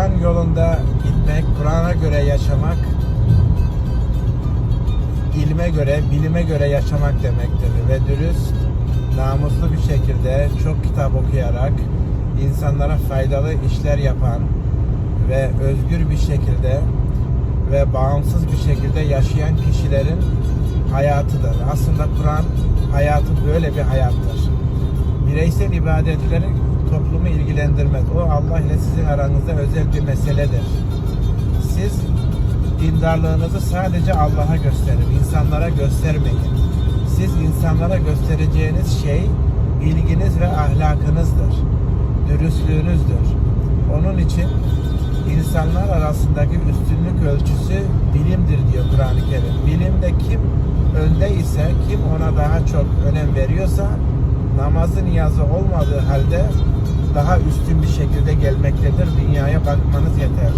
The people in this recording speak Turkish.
Kur'an yolunda gitmek, Kur'an'a göre yaşamak, ilme göre, bilime göre yaşamak demektir. Ve dürüst, namuslu bir şekilde çok kitap okuyarak insanlara faydalı işler yapan ve özgür bir şekilde ve bağımsız bir şekilde yaşayan kişilerin hayatıdır. Aslında Kur'an hayatı böyle bir hayattır. Bireysel ibadetleri toplumu ilgilendirmez. O Allah ile sizin aranızda özel bir meseledir. Siz dindarlığınızı sadece Allah'a gösterin, insanlara göstermeyin. Siz insanlara göstereceğiniz şey bilginiz ve ahlakınızdır, dürüstlüğünüzdür. Onun için insanlar arasındaki üstünlük ölçüsü bilimdir diyor Kur'an-ı Kerim. Bilimde kim önde ise, kim ona daha çok önem veriyorsa namazı niyazı olmadığı halde daha üstün bir şekilde gelmektedir. Dünyaya bakmanız yeter.